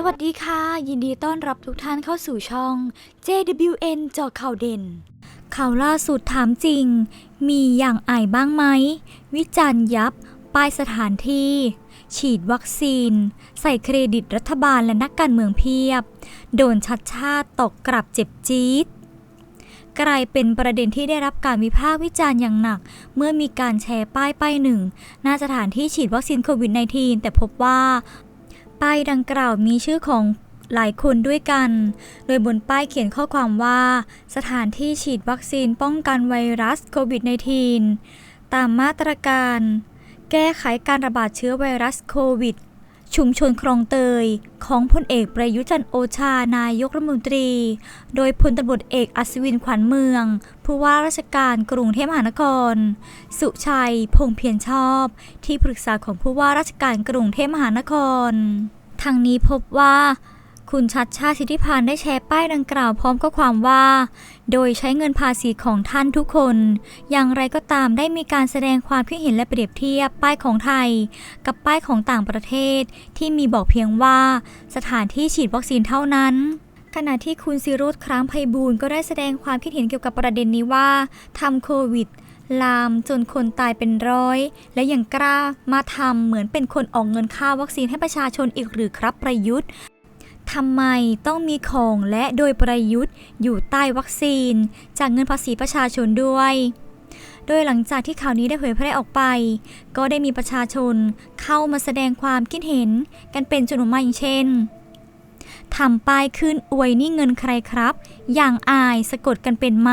สวัสดีค่ะ ยินดีต้อนรับทุกท่านเข้าสู่ช่อง JWN จาะข่าวเด่น ข่าวล่าสุดถามจริง มีอย่างไอายบ้างไหม วิจารณ์ยับ ป้ายสถานที่ ฉีดวัคซีน ใส่เครดิตรัฐบาลและนักการเมืองเพียบ โดนชัดชาติตกกลับเจ็บจี๊ดกลายเป็นประเด็นที่ได้รับการวิพากษ์วิจารณ์อย่างหนัก เมื่อมีการแชร์ป้ายป้ายหนึ่งหน้าสถานที่ฉีดวัคซีนโควิด -19 แต่พบว่า ป้ายดังกล่าวมีชื่อของหลายคนด้วยกัน โดยบนป้ายเขียนข้อความว่า สถานที่ฉีดวัคซีนป้องกันไวรัสโควิด -19 ตามมาตรการ แก้ไขการระบาดเชื้อไวรัสโควิด ชุมชนคลองเตย ของพลเอกประยุจันโอชานายกรัฐมนตรี โดยพลตำรวจเอกอัศวินขวัญเมือง ผู้ว่าราชการกรุงเทพมหานคร สุชัย พงเพียรชอบ ที่ปรึกษาของผู้ว่าราชการกรุงเทพมหานคร ทางนี้พบว่า คุณชัดชาติสิทธิพันธ์ได้แชร์ป้ายดังกล่าวพร้อมข้อความว่า โดยใช้เงินภาษีของท่านทุกคน อย่างไรก็ตามได้มีการแสดงความคิดเห็นและเปรียบเทียบป้ายของไทย กับป้ายของต่างประเทศ ที่มีบอกเพียงว่า สถานที่ฉีดวัคซีนเท่านั้นขณะที่คุณซิโรธครั้งไพบูลก็ได้แสดงความคิดเห็นเกี่ยวกับประเด็นนี้ว่าทำโควิด ลามจนคนตายเป็นร้อย และยังกล้ามาทำเหมือนเป็นคนออกเงินค่าวัคซีนให้ประชาชนอีกหรือครับประยุทธ์ทำไมต้องมีของและโดยประยุทธ์อยู่ใต้วัคซีน จากเงินภาษีประชาชนด้วย โดยหลังจากที่ข่าวนี้ได้เผยแพร่ออกไป ก็ได้มีประชาชนเข้ามาแสดงความคิดเห็นกันเป็นจำนวนมากอย่างเช่นทำป้ายขึ้นอวยนี่เงินใครครับ อย่างอายสะกดกันเป็นไหม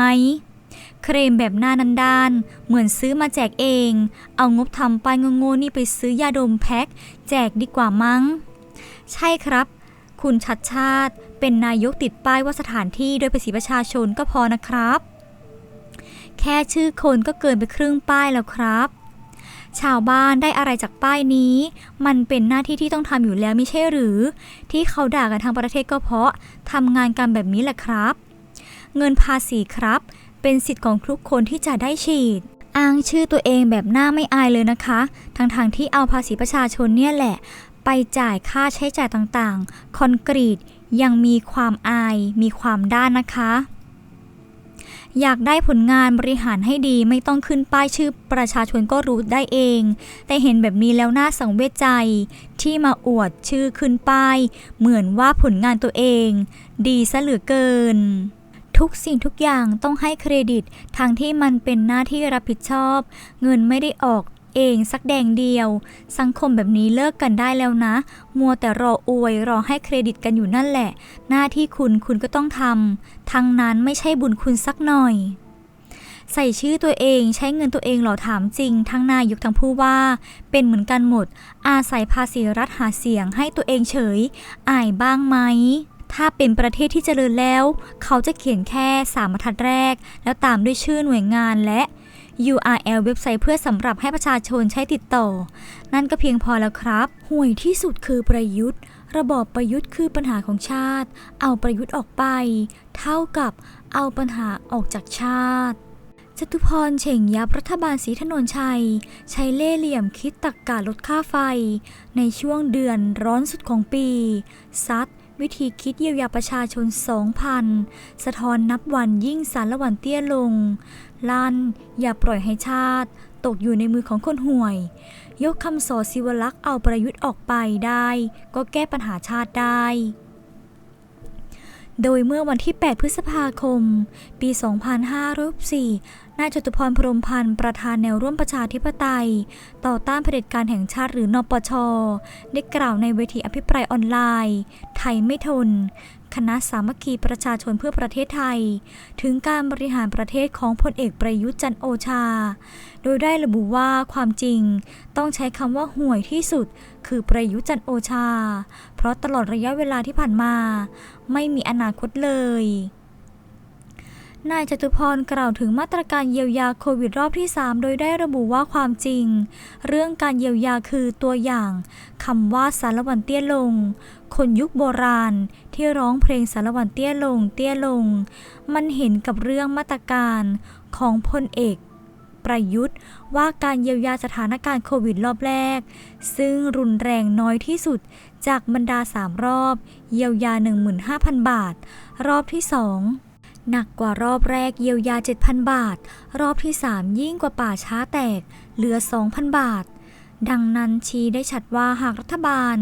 เครมแบบหน้านันดาน เหมือนซื้อมาแจกเอง เอางบทำป้ายโง่ๆนี่ไปซื้อยาดมแพ็คแจกดีกว่ามั้ง ใช่ครับ คุณชัดชาติเป็นนายกติดป้ายว่าสถานที่โดยภาษีประชาชนก็พอนะครับ แค่ชื่อคนก็เกินไปครึ่งป้ายแล้วครับ ชาวบ้านได้อะไรจากป้ายนี้ มันเป็นหน้าที่ที่ต้องทำอยู่แล้วไม่ใช่หรือ ที่เขาด่ากันทางประเทศก็เพราะทำงานกันแบบนี้แหละครับ เงินภาษีครับ เป็นสิทธิ์ของทุกคนที่จะได้ฉีด อ้างชื่อตัวเองแบบหน้าไม่อายเลยนะคะทางทางๆที่เอาภาษีประชาชนเนี่ยแหละ ไปจ่ายค่าใช้จ่ายต่างๆ คอนกรีตยังมีความอาย มีความด้านนะคะ อยากได้ผลงานบริหารให้ดีไม่ต้องขึ้นป้ายชื่อประชาชนก็รู้ได้เอง แต่เห็นแบบนี้แล้วน่าสังเวชใจ ที่มาอวดชื่อขึ้นป้าย เหมือนว่าผลงานตัวเอง ดีซะเหลือเกิน ทุกสิ่งทุกอย่างต้องให้เครดิตทางที่มันเป็นหน้าที่รับผิดชอบ เงินไม่ได้ออกเองสักแดงเดียว สังคมแบบนี้เลิกกันได้แล้วนะ มัวแต่รออวยรอให้เครดิตกันอยู่นั่นแหละ หน้าที่คุณคุณก็ต้องทำทั้งนั้นไม่ใช่บุญคุณสักหน่อย ใส่ชื่อตัวเองใช้เงินตัวเองหรอถามจริง ทั้งนายกทั้งผู้ว่า เป็นเหมือนกันหมด อาศัยภาษีรัฐหาเสียงให้ตัวเองเฉย อายบ้างไหม ถ้าเป็นประเทศที่เจริญแล้ว เขาจะเขียนแค่สามบรรทัดแรก แล้วตามด้วยชื่อหน่วยงานและ URL เว็บไซต์เพื่อสำหรับให้ประชาชนใช้ติดต่อ นั่นก็เพียงพอแล้วครับ ห่วยที่สุดคือประยุทธ์ ระบอบประยุทธ์คือปัญหาของชาติ เอาประยุทธ์ออกไป เท่ากับเอาปัญหาออกจากชาติจตุพรเฉ่งยับรัฐบาลศรีถนนชัย ใช้เล่เหลี่ยมคิดตักกาลดค่าไฟ ในช่วงเดือนร้อนสุดของปี ซัด วิธีคิดเยียวยาประชาชน 2,000 สะท้อนนับวันยิ่งสารละวันเตี้ยลง ลั่น อย่าปล่อยให้ชาติ ตกอยู่ในมือของคนห่วย ยกคำสอศิวลักษ์เอาประยุทธ์ออกไปได้ ก็แก้ปัญหาชาติได้ โดยเมื่อวันที่ 8 พฤษภาคม ปี 2504นายจตุพรพรหมพันธ์ ประธานแนวร่วมประชาธิปไตย ต่อต้านเผด็จการแห่งชาติหรือนปช ได้กล่าวในเวทีอภิปรายออนไลน์ ไทยไม่ทน คณะสามัคคีประชาชนเพื่อประเทศไทย ถึงการบริหารประเทศของพลเอกประยุทธ์จันโอชา โดยได้ระบุว่าความจริงต้องใช้คำว่าห่วยที่สุด คือประยุทธ์จันโอชา เพราะตลอดระยะเวลาที่ผ่านมา ไม่มีอนาคตเลย นายจตุพรกล่าวถึงมาตรการเยียวยาโควิดรอบที่ 3 โดยได้ระบุว่าความจริง เรื่องการเยียวยาคือตัวอย่างคำว่าสารวันเตี้ยลง คนยุคโบราณที่ร้องเพลงสารวันเตี้ยลง เตี้ยลง มันเห็นกับเรื่องมาตรการของพลเอกประยุทธ์ว่าการเยียวยาสถานการณ์โควิดรอบแรก ซึ่งรุนแรงน้อยที่สุดจากบรรดา 3 รอบ เยียวยา 15,000 บาท รอบที่ 2 หนักกว่ารอบแรกเยียวยา 7,000 บาท รอบที่ 3 ยิ่งกว่าป่าช้าแตก เหลือ 2,000 บาท ดังนั้นชี้ได้ชัดว่าหากรัฐบาล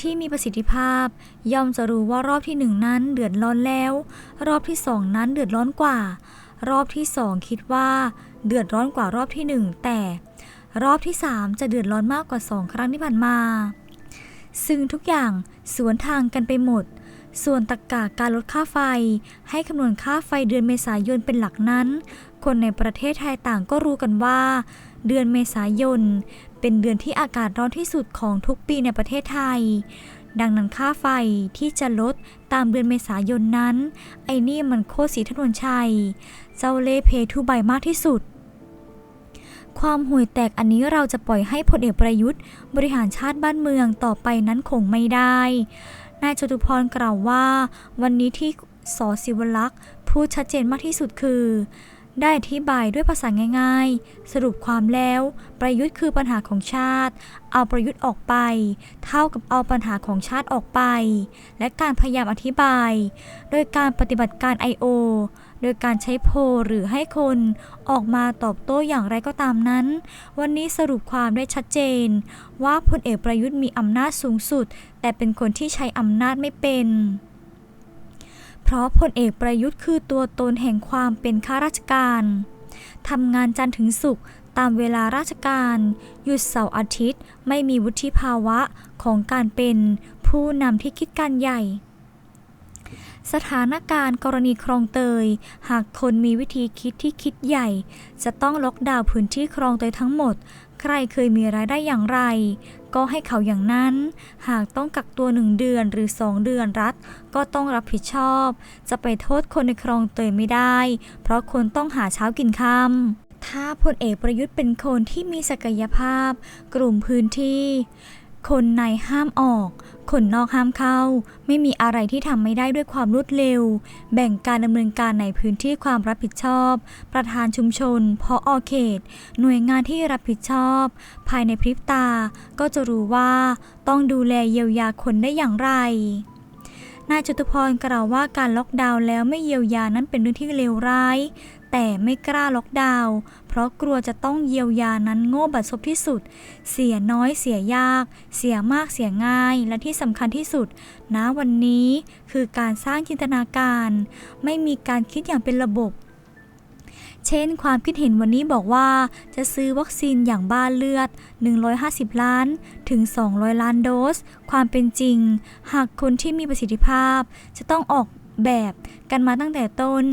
ที่มีประสิทธิภาพ ย่อมจะรู้ว่ารอบที่หนึ่งนั้นเดือดร้อนแล้ว รอบที่สองนั้นเดือดร้อนกว่า รอบที่สองคิดว่า เดือดร้อนกว่ารอบที่หนึ่งแต่รอบที่สามจะเดือดร้อนมากกว่าสองครั้งที่ผ่านมา ซึ่งทุกอย่างสวนทางกันไปหมด ส่วนตรกกาการลดค่าไฟ ให้คำนวณค่าไฟเดือนเมษายนเป็นหลักนั้น คนในประเทศไทยต่างก็รู้กันว่า เดือนเมษายน เป็นเดือนที่อากาศร้อนที่สุดของทุกปีในประเทศไทย ดังนั้นค่าไฟที่จะลดตามเดือนเมษายนนั้น ไอ้นี่มันโคตรสีถนนชัย เจ้าเล่เพทุใบมากที่สุดความห่วยแตกอันนี้เราจะปล่อยให้พลเอกประยุทธ์ บริหารชาติบ้านเมืองต่อไปนั้นคงไม่ได้ นายจตุพรกล่าวว่า วันนี้ที่สอศิวลักษ์พูดชัดเจนมากที่สุดคือ ได้อธิบายด้วยภาษาง่าย ๆ สรุปความแล้ว ประยุทธ์คือปัญหาของชาติ เอาประยุทธ์ออกไป เท่ากับเอาปัญหาของชาติออกไป และการพยายามอธิบาย โดยการปฏิบัติการ I.O. โดยการใช้โพหรือให้คนออกมาตอบโต้อย่างไรก็ตามนั้น วันนี้สรุปความได้ชัดเจน ว่าพลเอกประยุทธ์มีอำนาจสูงสุด แต่เป็นคนที่ใช้อำนาจไม่เป็นเพราะพลเอกประยุทธ์คือตัวตนแห่งความเป็นข้าราชการ ทำงานจันทร์ถึงศุกร์ตามเวลาราชการ หยุดเสาร์อาทิตย์ ไม่มีวุฒิภาวะของการเป็นผู้นำที่คิดการใหญ่ สถานการณ์กรณีคลองเตย หากคนมีวิธีคิดที่คิดใหญ่ จะต้องล็อกดาวน์พื้นที่คลองเตยทั้งหมด ใครเคยมีรายได้อย่างไร ก็ให้เขาอย่างนั้น หากต้องกักตัวหนึ่งเดือนหรือสองเดือนรัฐ ก็ต้องรับผิดชอบ จะไปโทษคนในคลองเตยไม่ได้ เพราะคนต้องหาเช้ากินค่ำถ้าพลเอกประยุทธ์เป็นคนที่มีศักยภาพ กลุ่มพื้นที่ คนในห้ามออก คนนอกห้ามเข้า ไม่มีอะไรที่ทำไม่ได้ด้วยความรวดเร็ว แบ่งการดำเนินการในพื้นที่ความรับผิดชอบ ประธานชุมชนพออเขต หน่วยงานที่รับผิดชอบ ภายในพริบตา ก็จะรู้ว่าต้องดูแลเยียวยาคนได้อย่างไรนายจตุพรกล่าวว่าการล็อกดาวน์แล้วไม่เยียวยานั้นเป็นเรื่องที่เลวร้าย แต่ไม่กล้าล็อกดาวน์ เพราะกลัวจะต้องเยียวยานั้นโง่บัดซบที่สุด เสียน้อยเสียยาก เสียมากเสียง่าย และที่สำคัญที่สุดณวันนี้คือการสร้างจินตนาการ ไม่มีการคิดอย่างเป็นระบบเช่น ความคิดเห็นวันนี้บอกว่าจะซื้อวัคซีนอย่างบ้าเลือด 150 ล้าน ถึง 200 ล้านโดส ความเป็นจริง หากคนที่มีประสิทธิภาพ จะต้องออก แบบกันมาตั้งแต่ต้น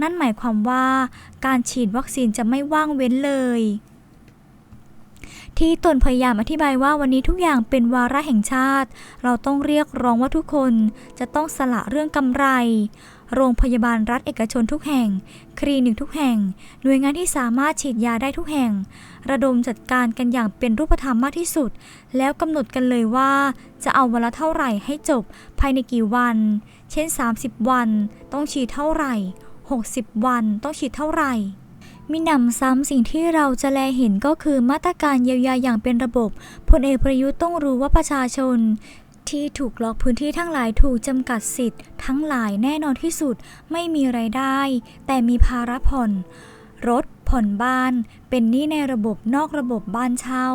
นั่นหมายความว่าการฉีดวัคซีนจะไม่ว่างเว้นเลย ที่ตนพยายามอธิบายว่าวันนี้ทุกอย่างเป็นวาระแห่งชาติ เราต้องเรียกร้องว่าทุกคนจะต้องสละเรื่องกำไร โรงพยาบาลรัฐเอกชนทุกแห่ง คลินิกทุกแห่ง หน่วยงานที่สามารถฉีดยาได้ทุกแห่ง ระดมจัดการกันอย่างเป็นรูปธรรมมากที่สุด แล้วกำหนดกันเลยว่า จะเอาวันละเท่าไหร่ให้จบภายในกี่วัน เช่น 30 วันต้องฉีดเท่าไหร่ 60 วันต้องฉีดเท่าไหร่ มีหนำซ้ำสิ่งที่เราจะแลเห็นก็คือมาตรการเยียวยาอย่างเป็นระบบพลเอกประยุทธ์ต้องรู้ว่าประชาชนที่ถูกล็อกพื้นที่ทั้งหลายถูกจำกัดสิทธิ์ ทั้งหลายแน่นอนที่สุดไม่มีไรายได้ แต่มีภาระผ่อน รถ ผ่อนบ้าน เป็นหนี้ในระบบนอกระบบบ้านเช่า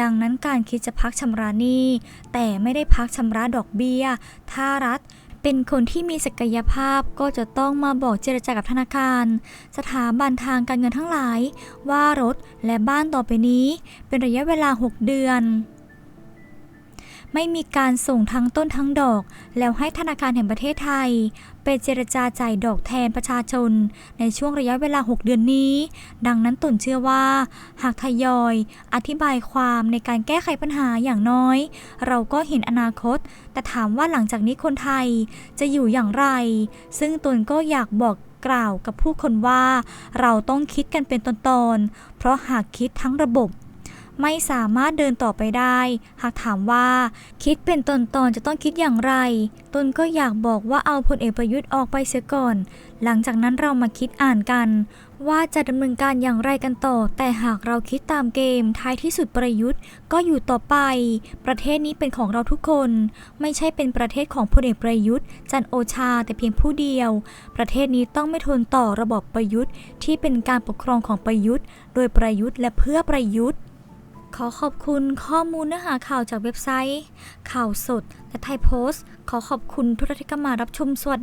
ดังนั้นการคิดจะพักชำระหนี้แต่ไม่ได้พักชำระดอกเบี้ย ถ้ารัฐ เป็นคนที่มีศักยภาพก็จะต้องมาบอกเจรจากับธนาคาร สถาบันทางการเงินทั้งหลาย ว่ารถและบ้านต่อไปนี้ เป็นระยะเวลา 6 เดือน ไม่มีการส่งทั้งต้นทั้งดอก แล้วให้ธนาคารแห่งประเทศไทย ไปเจรจาจ่ายดอกแทนประชาชน ในช่วงระยะเวลา 6 เดือนนี้ ดังนั้นตุนเชื่อว่า หากทยอย อธิบายความในการแก้ไขปัญหาอย่างน้อย เราก็เห็นอนาคต แต่ถามว่าหลังจากนี้คนไทยจะอยู่อย่างไร ซึ่งตนก็อยากบอกกล่าวกับผู้คนว่า เราต้องคิดกันเป็นตอนๆเพราะหากคิดทั้งระบบ ไม่สามารถเดินต่อไปได้ หากถามว่า คิดเป็นตอนจะต้องคิดอย่างไร ตนก็อยากบอกว่าเอาพลเอกประยุทธ์ออกไปเสียก่อน หลังจากนั้นเรามาคิดอ่านกัน ว่าจะดำเนินการอย่างไรกันต่อ แต่หากเราคิดตามเกมท้ายที่สุดประยุทธ์ก็อยู่ต่อไป ประเทศนี้เป็นของเราทุกคน ไม่ใช่เป็นประเทศของพลเอกประยุทธ์ จันโอชาแต่เพียงผู้เดียว ประเทศนี้ต้องไม่ทนต่อระบอบประยุทธ์ ที่เป็นการปกครองของประยุทธ์ โดยประยุทธ์และเพื่อประยุทธ์ ขอขอบคุณข้อมูลเนื้อหาข่าวจากเว็บไซต์ ข่าวสด และไทยโพสต์ ขอขอบคุณทุกท่านที่เข้ามารับชมสวัสดี